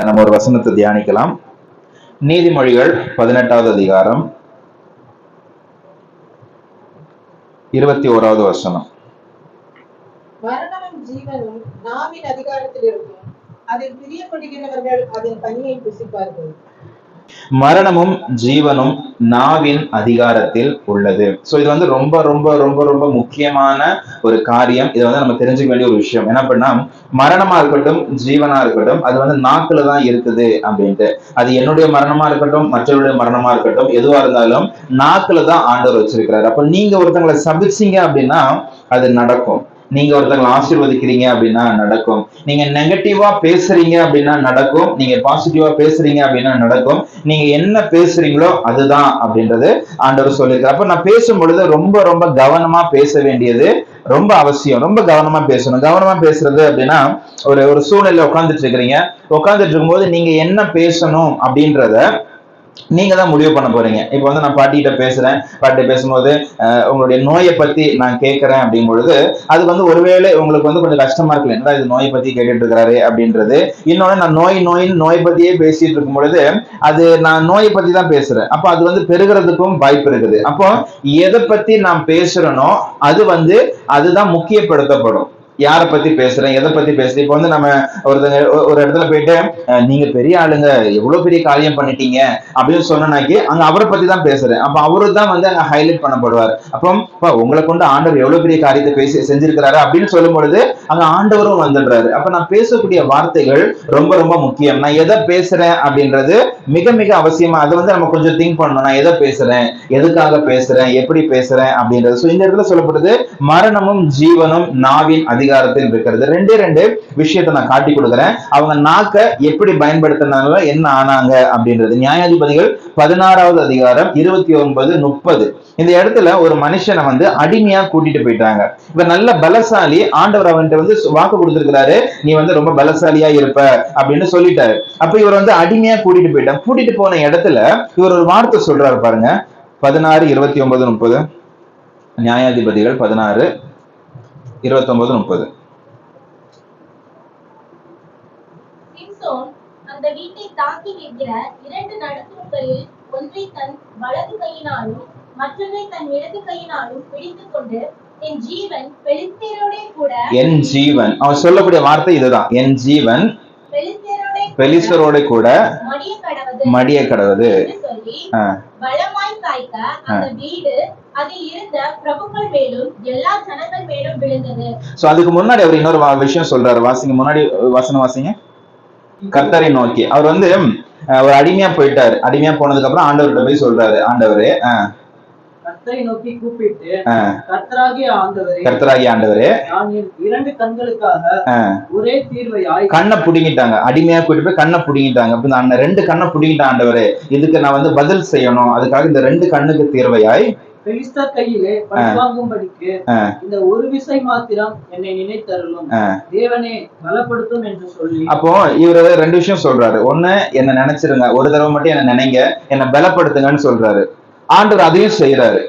நம்ம ஒரு வசனத்தை தியானிக்கலாம். நீதிமொழிகள் பதினெட்டாவது அதிகாரம் இருபத்தி ஓராவது வசனம். ஜீவனும் நாவின் அதிகாரத்தில் இருக்கும் அதில் பிரியப்படுகிறவர்கள் அதன் கனியை புசிப்பார்கள். மரணமும் ஜீவனும் நாவின் அதிகாரத்தில் உள்ளது. சோ இது வந்து ரொம்ப ரொம்ப ரொம்ப ரொம்ப முக்கியமான ஒரு காரியம். இதை வந்து நம்ம தெரிஞ்சுக்க வேண்டிய ஒரு விஷயம். என்ன பண்ணா மரணமா இருக்கட்டும் ஜீவனா இருக்கட்டும் அது வந்து நாக்குல தான் இருக்குது அப்படின்ட்டு. அது என்னுடைய மரணமா இருக்கட்டும் மற்றவருடைய மரணமா இருக்கட்டும் எதுவா இருந்தாலும் நாக்குல தான் ஆண்டவர் வச்சிருக்கிறாரு. அப்ப நீங்க ஒருத்தங்களை சபிச்சீங்க அப்படின்னா அது நடக்கும். நீங்க ஒருத்தங்களை ஆசீர்வதிக்கிறீங்க அப்படின்னா நடக்கும். நீங்க நெகட்டிவா பேசுறீங்க அப்படின்னா நடக்கும். நீங்க பாசிட்டிவா பேசுறீங்க அப்படின்னா நடக்கும். நீங்க என்ன பேசுறீங்களோ அதுதான் அப்படின்றது ஆண்டவர் சொல்லியிருக்காரு. அப்ப நான் பேசும் பொழுது ரொம்ப ரொம்ப கவனமா பேச வேண்டியது ரொம்ப அவசியம். ரொம்ப கவனமா பேசணும். கவனமா பேசுறது அப்படின்னா ஒரு ஒரு சூழ்நிலை உட்காந்துட்டு இருக்கிறீங்க. உட்காந்துட்டு இருக்கும்போது நீங்க என்ன பேசணும் அப்படின்றத நீங்க தான் முடிவு பண்ண போறீங்க. இப்போ வந்து நான் பாட்டிகிட்ட பேசுறேன். பாட்டி பேசும்போது அஹ், உங்களுடைய நோயை பத்தி நான் கேட்கறேன் அப்படிங்கும் பொழுது அது வந்து ஒருவேளை உங்களுக்கு வந்து கொஞ்சம் கஷ்டமா இருக்கு என்னடா இது நோயை பத்தி கேட்டுட்டு இருக்காரு அப்படின்றது. இன்னொன்னு நான் நோய் நோயின் நோய் பத்தியே பேசிட்டு இருக்கும் பொழுது அது நான் நோயை பத்தி தான் பேசுறேன். அப்போ அது வந்து பெருகிறதுக்கும் வாய்ப்பு இருக்குது. அப்போ எதை பத்தி நான் பேசுறேனோ அது வந்து அதுதான் முக்கியப்படுத்தப்படும். யாரை பத்தி பேசுறேன்? எதை பத்தி பேசுறேன்? இப்போ வந்து நம்ம ஒருத்தங்க ஒரு இடத்துல போயிட்டு நீங்க பெரிய ஆளுங்க எவ்வளவு பெரிய காரியம் பண்ணிட்டீங்க? அப்படின்னு சொன்னாக்கி அங்க அவரை பத்தி தான் பேசுறேன். அப்ப அவரு தான் வந்து அங்க ஹைலைட் பண்ணப்படுவார். அப்போ உங்களை கொண்டு ஆண்டவர் எவ்வளவு பெரிய காரியத்தை பேசி செஞ்சிருக்கிறாரு? அப்படின்னு சொல்லும் பொழுது அங்க ஆண்டவரும் வந்துடுறாரு. அப்ப நான் பேசக்கூடிய வார்த்தைகள் ரொம்ப ரொம்ப முக்கியம். நான் எதை பேசுறேன் அப்படின்றது மிக மிக அவசியமா அதை வந்து நம்ம கொஞ்சம் திங்க் பண்ணணும். நான் எதை பேசுறேன்? எதுக்காக பேசுறேன்? எப்படி பேசுறேன்? அப்படின்றது. ஸோ இந்த இடத்துல சொல்லப்படுது மரணமும் ஜீவனும் நாவின் அதிகாரத்தில் இருக்கிறது. ரெண்டே ரெண்டு விஷயத்தை நான் காட்டி கொடுக்குறேன். அவங்க நாக்க எப்படி பயன்படுத்தினாங்க என்ன ஆனாங்க அப்படின்றது. நியாயாதிபதிகள் பதினாறாவது அதிகாரம் இருபத்தி ஒன்பது முப்பது. இந்த இடத்துல ஒரு மனுஷனை வந்து அடிமையா கூட்டிட்டு போயிட்டாங்க. இவர் நல்ல பலசாலி ஆண்டவர் அவன்கிட்ட வந்து வாக்கு கொடுத்திருக்கிறாரு நீ வந்து ரொம்ப பலசாலியா இருப்ப அப்படின்னு சொல்லிட்டாரு. அப்ப இவர் வந்து அடிமையா கூட்டிட்டு போயிட்டான் கூட்டிட்டு போன இடத்துல இவர் ஒரு வார்த்தை சொல்றாரு பாருங்க. பதினாறு இருபத்தி ஒன்பது முப்பது. நியாயாதிபதிகள் பதினாறு இருபத்தொன்பது முப்பது. அந்த வீட்டை தாக்கி நிற்கிற இரண்டு நடுத்தூண்களில் ஒன்றை தன் வலது கையினாலும் மற்றொன்றை தன் இடது கையினாலும் பிடித்துக் கொண்டு என் ஜீவன் பெலிஸ்தேரோடே கூட என் ஜீவன். அவன் சொல்லக்கூடிய வார்த்தை இதுதான். என் ஜீவன் பெலிஸ்தேரோடே பெலிஸ்தரோட கூட மடிய கடவது பலமாய் அந்த வீடு சோ அதுக்கு முன்னாடி அவர் இன்னொரு வா- விஷயம் சொல்றாரு. வாசிங்க முன்னாடி வசனம் வாசிங்க. கர்த்தரை நோக்கி. அவர் வந்து அஹ், ஒரு அடிமையா போயிட்டாரு. அடிமையா போனதுக்கு அப்புறம் ஆண்டவர்கிட்ட போய் சொல்றாரு ஆண்டவரே கர்த்தரை நோக்கி கூப்பிட்டு கர்த்தராகிய ஆண்டவரே கர்த்தராகி ஆண்டவரே. நான் என் இரண்டு கண்களுக்காக அஹ், ஒரே தீர்வையாய் கண்ணை புடுங்கிட்டாங்க. அடிமையா கூட்டிட்டு போய் கண்ணை புடுங்கிட்டாங்க. அப்ப நான் ரெண்டு கண்ணை புடுங்கிட்டேன் ஆண்டவரே. இதுக்கு நான் வந்து பதில் செய்யணும். அதுக்காக இந்த ரெண்டு கண்ணுக்கு தீர்வையாய் பெலிஸ்தர் கையிலே பழிவாங்கும்படிக்கு இந்த ஒரு விசை மாத்திரம் என்னை நினைத்தருளும். தேவனே பலப்படுத்தும் என்று சொல்லி. அப்போ இவரு ரெண்டு விஷயம் சொல்றாரு. ஒண்ணு என்ன நினைச்சிருங்க. ஒரு தடவை மட்டும் என்ன நினைங்க. என்ன பலப்படுத்துங்கன்னு சொல்றாரு. ஆண்டவர் அதையும் செய்யறாரு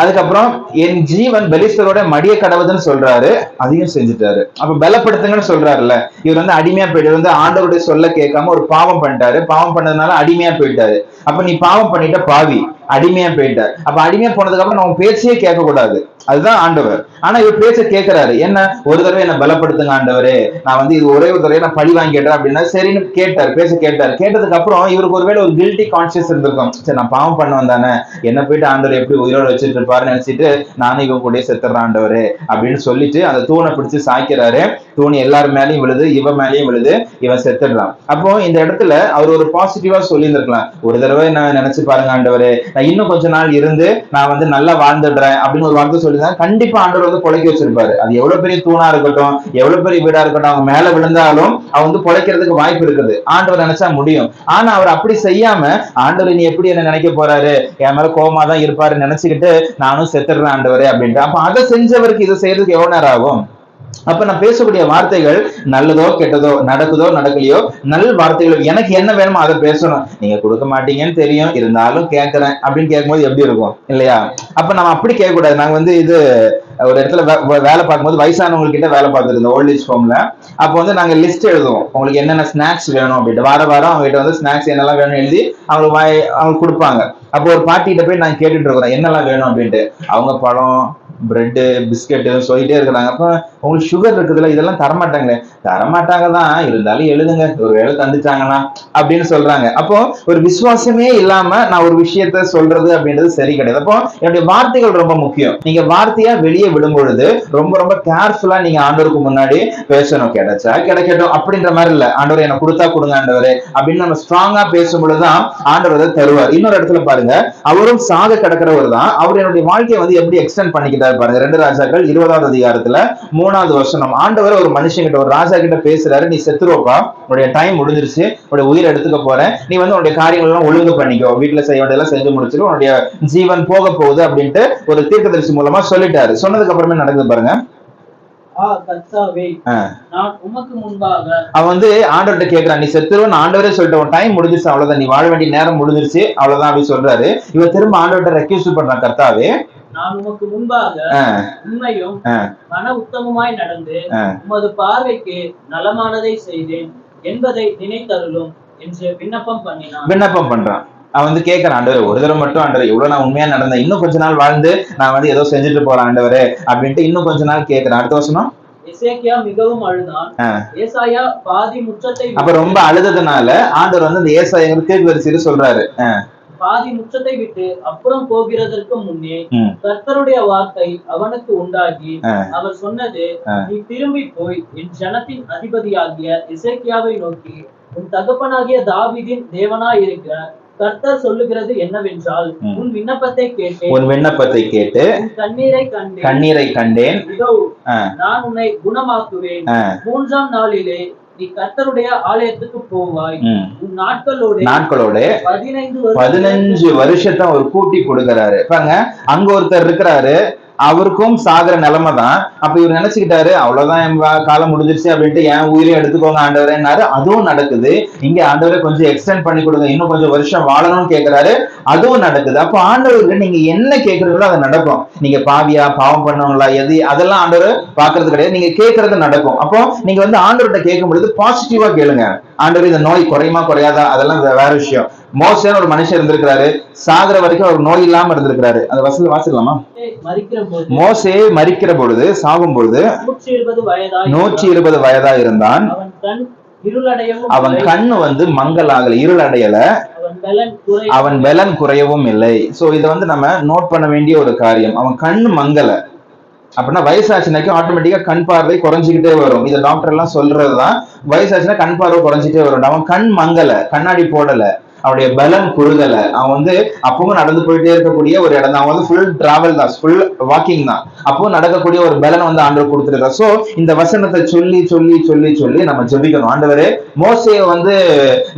அதுக்கப்புறம் என் ஜீவன் பெலிஸ்தரோட மடிய கடவுதுன்னு சொல்றாரு. அதையும் செஞ்சுட்டாரு. அப்ப பலப்படுத்துங்கன்னு சொல்றாருல்ல. இவர் வந்து அடிமையா போயிட்டு வந்து ஆண்டவருடைய சொல்ல கேட்காம ஒரு பாவம் பண்ணிட்டாரு. பாவம் பண்ணதுனால அடிமையா போயிட்டாரு. அப்ப நீ பாவம் பண்ணிட்ட பாவி. அடிமையா போயிட்ட. அப்ப அடிமையா போனதுக்கு அப்புறம் நம்ம பேச்சையே கேட்க கூடாது அதுதான் ஆண்டவர். ஆனா இவர் பேச்ச கேட்கிறாரு. என்ன? ஒரு தடவை என்ன பலப்படுத்துங்க ஆண்டவரே. நான் வந்து இது ஒரே ஒரு தடவை நான் பழி வாங்கிட்டேன் அப்படின்னா சரின்னு கேட்டார். பேச கேட்டார். கேட்டதுக்கு அப்புறம் இவருக்கு ஒருவேளை ஒரு கில்ட்டி கான்சியஸ் இருந்திருக்கும். சரி நான் பாவம் பண்ண வந்தானே என்ன போயிட்டு ஆண்டவர் எப்படி உயிரோட வச்சுட்டு இருப்பாருன்னு நினைச்சிட்டு நானும் இவன் கூட செத்துறேன் ஆண்டவரே அப்படின்னு சொல்லிட்டு அந்த தூணை பிடிச்சு சாய்க்கிறாரு. தூண் எல்லாரும் மேலயும் விழுது இவன் மேலயும் விழுது இவன் செத்துடுறான். அப்போ இந்த இடத்துல அவர் ஒரு பாசிட்டிவா சொல்லியிருந்திருக்கலாம். ஒரு தடவை நான் நினைச்சு பாருங்க ஆண்டவரே. நான் இன்னும் கொஞ்ச நாள் இருந்து நான் வந்து நல்லா வாழ்ந்துடுறேன் அப்படின்னு ஒரு வார்த்தை சொல்லியிருந்தா கண்டிப்பா ஆண்டவர் வந்து பொழைக்க வச்சிருப்பாரு. அது எவ்வளவு பெரிய தூணா இருக்கட்டும் எவ்வளவு பெரிய வீடா இருக்கட்டும் அவங்க மேல விழுந்தாலும் அவங்க வந்து பொழைக்கிறதுக்கு வாய்ப்பு இருக்குது. ஆண்டவர் நினைச்சா முடியும். ஆனா அவர் அப்படி செய்யாம ஆண்டவர் நீ எப்படி என்ன நினைக்க போறாரு? என் மேல கோமா தான் இருப்பாருன்னு நினைச்சுக்கிட்டு நானும் செத்துடுறேன் ஆண்டவரே அப்படின்ட்டு. அப்ப அதை செஞ்சவருக்கு இதை செய்யறதுக்கு எவ்வளவு நேரம் ஆகும்? அப்ப நான் பேசக்கூடிய வார்த்தைகள் நல்லதோ கெட்டதோ நடக்குதோ நடக்கலையோ நல்ல வார்த்தைகள் எனக்கு என்ன வேணுமோ அதை பேசணும். நீங்க கொடுக்க மாட்டீங்கன்னு தெரியும். இருந்தாலும் கேட்கறேன் அப்படின்னு கேட்கும்போது எப்படி இருக்கும்? இல்லையா? அப்ப நம்ம அப்படி கேட்க கூடாது நாங்க வந்து இது ஒரு இடத்துல வேலை பார்க்கும்போது வயசானவங்க கிட்ட வேலை பார்த்துருந்தோம் ஓல்ட் ஏஜ் ஹோம்ல அப்போ வந்து நாங்க லிஸ்ட் எழுதுவோம். உங்களுக்கு என்னென்ன ஸ்நாக்ஸ் வேணும் அப்படின்ட்டு. வார வாரம் அவங்க கிட்ட வந்து ஸ்நாக்ஸ் என்னெல்லாம் வேணும் எழுதி அவங்களுக்கு வாய் அவங்களுக்கு கொடுப்பாங்க. அப்போ ஒரு பாட்டிகிட்ட போய் நாங்க கேட்டுட்டு இருக்கிறோம். என்னெல்லாம் வேணும் அப்படின்ட்டு. அவங்க பழம் பிரெட்டு பிஸ்கெட்டு சொல்லிட்டே இருக்கிறாங்க. அப்போ உங்களுக்கு சுகர் இருக்குதுல்ல இதெல்லாம் தரமாட்டாங்களே. தரமாட்டாங்க தான் இருந்தாலும் எழுதுங்க. ஒரு வேளை தந்துட்டாங்கன்னா அப்படின்னு சொல்றாங்க. அப்போ ஒரு விசுவாசமே இல்லாம நான் ஒரு விஷயத்த சொல்றது அப்படின்றது சரி கிடையாது. அப்போ என்னுடைய வார்த்தைகள் ரொம்ப முக்கியம். நீங்க வார்த்தையா வெளியே விடும் பொழுது ரொம்ப ரொம்ப கேர்ஃபுல்லா நீங்க ஆண்டோருக்கு முன்னாடி பேசணும். கிடைச்சா கிடைக்கட்டும் அப்படின்ற மாதிரி இல்ல. ஆண்டவர் எனக்கு கொடுத்தா கொடுங்க ஆண்டவரே அப்படின்னு நம்ம ஸ்ட்ராங்கா பேசும் பொழுதுதான் ஆண்டவர் அதை தருவார். இன்னொரு இடத்துல பாருங்க. அவரும் சாக கிடக்கிறவர் தான் அவர் என்னுடைய வாழ்க்கையை வந்து எப்படி எக்ஸ்டெண்ட் பண்ணிக்கிட்டார்? பாருங்க. ரெண்டு ராஜாக்கள் இருபதாவது அதிகாரத்துல மூணாவது வருஷம் ஆண்டவர் ஒரு மனுஷன் கிட்ட ஒரு ராஜா கிட்ட பேசுறாரு. நீ செத்துருவப்பா. உன்னுடைய டைம் முடிஞ்சிருச்சு. உன்னுடைய உயிரை எடுத்துக்க போறேன். நீ வந்து உன்னுடைய காரியங்கள் எல்லாம் ஒழுங்கு பண்ணிக்கோ. வீட்டுல செய்ய வேண்டியதெல்லாம் செஞ்சு முடிச்சிரு. உன்னுடைய ஜீவன் போக போகுது அப்படின்ட்டு ஒரு தீர்க்கதரிசி மூலமா சொல்லிட்டாரு. சொன்னதுக்கு அப்புறமே நடக்குது பாருங்க. அவன் வந்து ஆண்டவர்கிட்ட கேக்குறான். நீ செத்துருவன் ஆண்டவரே சொல்லிட்டு உன் டைம் முடிஞ்சிருச்சு. அவ்வளவுதான். நீ வாழ வேண்டிய நேரம் முடிஞ்சிருச்சு. அவ்வளவுதான் அப்படின்னு சொல்றாரு. இவன் திரும்ப ஆண்டவர்கிட்ட ரெக்யூஸ்ட் பண்றான் கர்த்தாவே. நான் உமக்கு முன்பாக உண்மையும். மன உத்தமமாய் நடந்து. உமது பார்வைக்கு நலமானதை செய்தேன் என்பதை நினைத்தருளும் என்று விண்ணப்பம் பண்ணினான். விண்ணப்பம் பண்றான். அவன் வந்து கேட்கறான் ஆண்டவர் ஒரு தடவை மட்டும் ஆண்டவர் இவ்வளவு நான் உண்மையா நடந்தேன். இன்னும் கொஞ்ச நாள் வாழ்ந்து நான் வந்து ஏதோ செஞ்சுட்டு போறேன் ஆண்டவரே அப்படின்ட்டு இன்னும் கொஞ்ச நாள் கேட்கறான். அடுத்த வருஷம் மிகவும் அழுதான். ஏசாயா பாதி முற்றத்தை அப்ப ரொம்ப அழுததுனால ஆண்டவர் வந்து அந்த ஏசாயங்கிற தீர்க்கதரிசியில சொல்றாரு. பாதி முற்றத்தை விட்டு அப்புறம் போகிறதற்கு முன்னே. கர்த்தருடைய வார்த்தை அவனுக்கு உண்டாகி. அவர் சொன்னது. நீ திரும்பி போய் என் ஜனத்தின் அதிபதியாகிய இசைக்கியாவை நோக்கி உன் தகப்பனாகிய தாவீதின் தேவனாய் இருக்கிற கர்த்தர் சொல்லுகிறது என்னவென்றால். உன் விண்ணப்பத்தை கேட்டேன் உன் விண்ணப்பத்தை கேட்டு உன் கண்ணீரை கண்டேன் கண்ணீரை கண்டேன். நான் உன்னை குணமாக்குவேன் மூன்றாம் நாளிலே நீ கர்த்தருடைய ஆலயத்துக்கு போவாய். நாட்களோடு நாட்களோட பதினைந்து பதினஞ்சு வருஷத்தை அவர் கூட்டி கொடுக்கறாரு. பாருங்க அங்க ஒருத்தர் இருக்கிறாரு. அவருக்கும் சாகிற நிலைமை தான் அப்ப இவர் நினைச்சுக்கிட்டாரு அவ்வளவுதான் என் வா- காலம் முடிஞ்சிருச்சு அப்படின்ட்டு என் உயிரை எடுத்துக்கோங்க ஆண்டவரேன்னாரு. அதுவும் நடக்குது. இங்க ஆண்டவரை கொஞ்சம் எக்ஸ்டெண்ட் பண்ணி கொடுங்க. இன்னும் கொஞ்சம் வருஷம் வாழணும்னு கேக்குறாரு. அதுவும் நடக்குது. அப்போ ஆண்டவருக்கு நீங்க என்ன கேக்குறீங்களோ அது நடக்கும். நீங்க பாவியா பாவம் பண்ணவங்களா எது அதெல்லாம் ஆண்டவர் பாக்குறது கிடையாது. நீங்க கேக்குறது நடக்கும். அப்போ நீங்க வந்து ஆண்டவர்கிட்ட கேட்கும் பொழுது பாசிட்டிவா கேளுங்க. ஆண்டவர் இந்த நோய் குறையுமா குறையாதா? அதெல்லாம் வேற விஷயம். மோசேன்னு ஒரு மனுஷன் இருந்திருக்கிறாரு. சாகுற வரைக்கும் அவர் நோய் இல்லாம இருந்திருக்கிறாரு. அந்த வசதி வாசிக்கலாமா? மறிக்கிற மோசே பொழுது சாகும் பொழுது நூற்றி இருபது வயதா இருந்தான். அவன் கண் கண்ணு வந்து மங்கலாகல இருள் அடையல. அவன் வெலன் அவன் பலன் குறையவும் இல்லை. சோ இதை வந்து நம்ம நோட் பண்ண வேண்டிய ஒரு காரியம். அவன் கண்ணு மங்கல. அப்படின்னா வயசாச்சுனாக்கும் ஆட்டோமேட்டிக்கா கண் பார்வை குறைஞ்சிக்கிட்டே வரும். இதை டாக்டர் எல்லாம் சொல்றதுதான். வயசாச்சுன்னா கண் பார்வை குறைஞ்சிட்டே வரும். அவன் கண் மங்கல கண்ணாடி போடல. அவனுடைய பலன் குறுகல. அவன் வந்து அப்பவும் நடந்து போயிட்டே இருக்கக்கூடிய ஒரு இடம் தான். அவன் வந்து ஃபுல் டிராவல் தான் ஃபுல் வாக்கிங் தான். அப்பவும் நடக்கக்கூடிய ஒரு பலன் வந்து ஆண்டவர் கொடுத்துருக்கா சோ இந்த வசனத்தை சொல்லி சொல்லி சொல்லி சொல்லி நம்ம ஜெபிக்கணும். ஆண்டவர் மோசையை வந்து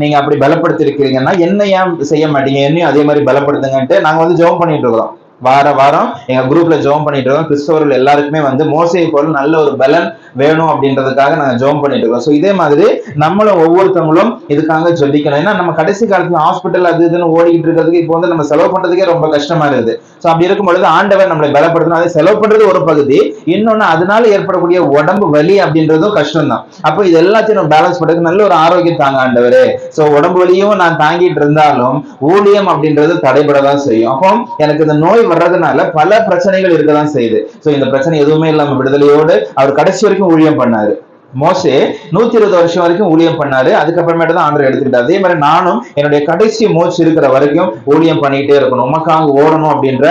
நீங்க அப்படி பலப்படுத்தி இருக்கிறீங்கன்னா என்ன ஏன் செய்ய மாட்டீங்க. என்னையும் அதே மாதிரி பலப்படுத்துங்கன்ட்டு நாங்க வந்து ஜெபம் பண்ணிட்டு இருக்கிறோம். வார வாரம் எங்க குரூப்ல ஜோம் பண்ணிட்டு இருக்கோம் கிறிஸ்தவர்கள் எல்லாருக்குமே வந்து மோசையை போல நல்ல ஒரு பலன் வேணும் அப்படின்றதுக்காக நாங்க ஜோம் பண்ணிட்டு இருக்கோம் ஸோ இதே மாதிரி நம்மளும் ஒவ்வொருத்தவங்களும் இதுக்காக சொல்லிக்கணும். ஏன்னா நம்ம கடைசி காலத்துல ஹாஸ்பிட்டல் அது இதுன்னு ஓடிக்கிட்டு இருக்கிறதுக்கு இப்போ வந்து நம்ம செலவு பண்றதுக்கே ரொம்ப கஷ்டமா இருக்குது. ஸோ அப்படி இருக்கும் பொழுது ஆண்டவர் நம்மளை பலப்படுத்தணும். அதை செலவு பண்றது ஒரு பகுதி. இன்னொன்னு அதனால ஏற்படக்கூடிய உடம்பு வலி அப்படின்றதும் கஷ்டம் தான் அப்போ இது எல்லாத்தையும் நம்ம பேலன்ஸ் பண்றதுக்கு நல்ல ஒரு ஆரோக்கியம் தாங்க ஆண்டவரே. ஸோ உடம்பு வலியும் நான் தாங்கிட்டு இருந்தாலும் ஊழியம் அப்படின்றது தடைபடதான் செய்யும். அப்போ எனக்கு இந்த நோய் வர்றதுனால பல பிரச்சனைகள் இருக்கதான் செய்யுது. ஸோ இந்த பிரச்சனை எதுவுமே இல்லாம விடுதலையோடு அவர் கடைசி வரைக்கும் ஊழியம் பண்ணாரு. மோசே நூத்தி இருபது வருஷம் வரைக்கும் ஊழியம் பண்ணாரு. அதுக்கப்புறமேட்டு தான் ஆண்டவர் எடுத்துக்கிட்டார். அதே மாதிரி நானும் என்னுடைய கடைசி மூச்சு இருக்கிற வரைக்கும் ஊழியம் பண்ணிட்டே இருக்கணும். உமக்காக ஓடணும் அப்படின்ற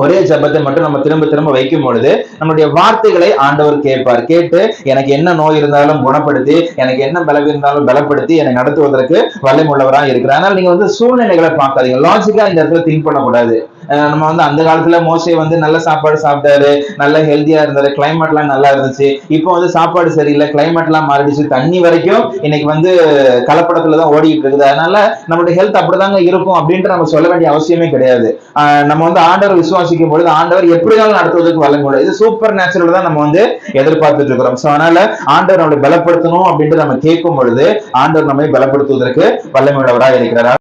ஒரே ஜெபத்தை மட்டும் நம்ம திரும்ப திரும்ப வைக்கும் பொழுது நம்மளுடைய வார்த்தைகளை ஆண்டவர் கேட்பார். கேட்டு எனக்கு என்ன நோய் இருந்தாலும் குணப்படுத்தி எனக்கு என்ன பலவீனம் இருந்தாலும் பலப்படுத்தி என்னை நடத்துவதற்கு வல்லமுள்ளவராக இருக்கிறார். அதனால நீங்க வந்து சூழ்நிலைகளை பார்க்காதீங்க. லாஜிக்கா இந்த இடத்துல திங்க் பண்ணக்கூடாது. கூடாது நம்ம வந்து அந்த காலத்துல மோசே வந்து நல்ல சாப்பாடு சாப்பிட்டாரு நல்ல ஹெல்த்தியா இருந்தாரு கிளைமேட்லாம் எல்லாம் நல்லா இருந்துச்சு. இப்போ வந்து சாப்பாடு சரியில்லை கிளைமேட்லாம் எல்லாம் மாறிடுச்சு. தண்ணி வரைக்கும் இன்னைக்கு வந்து கலப்படத்துல தான் ஓடிட்டு இருக்குது. அதனால நம்மளுடைய ஹெல்த் அப்படிதாங்க இருக்கும் அப்படின்ட்டு நம்ம சொல்ல வேண்டிய அவசியமே கிடையாது. நம்ம வந்து ஆண்டவர் விசுவாசிக்கும் பொழுது ஆண்டவர் எப்படினாலும் நடத்துவதற்கு வல்லமுள்ள இது சூப்பர் நேச்சுரல் தான் நம்ம வந்து எதிர்பார்த்துட்டு இருக்கிறோம். சோ அதனால ஆண்டவர் நம்மளை பலப்படுத்தணும் அப்படின்ட்டு நம்ம கேட்கும் பொழுது ஆண்டவர் நம்மை பலப்படுத்துவதற்கு வல்லமையுள்ளவராக இருக்கிறார்.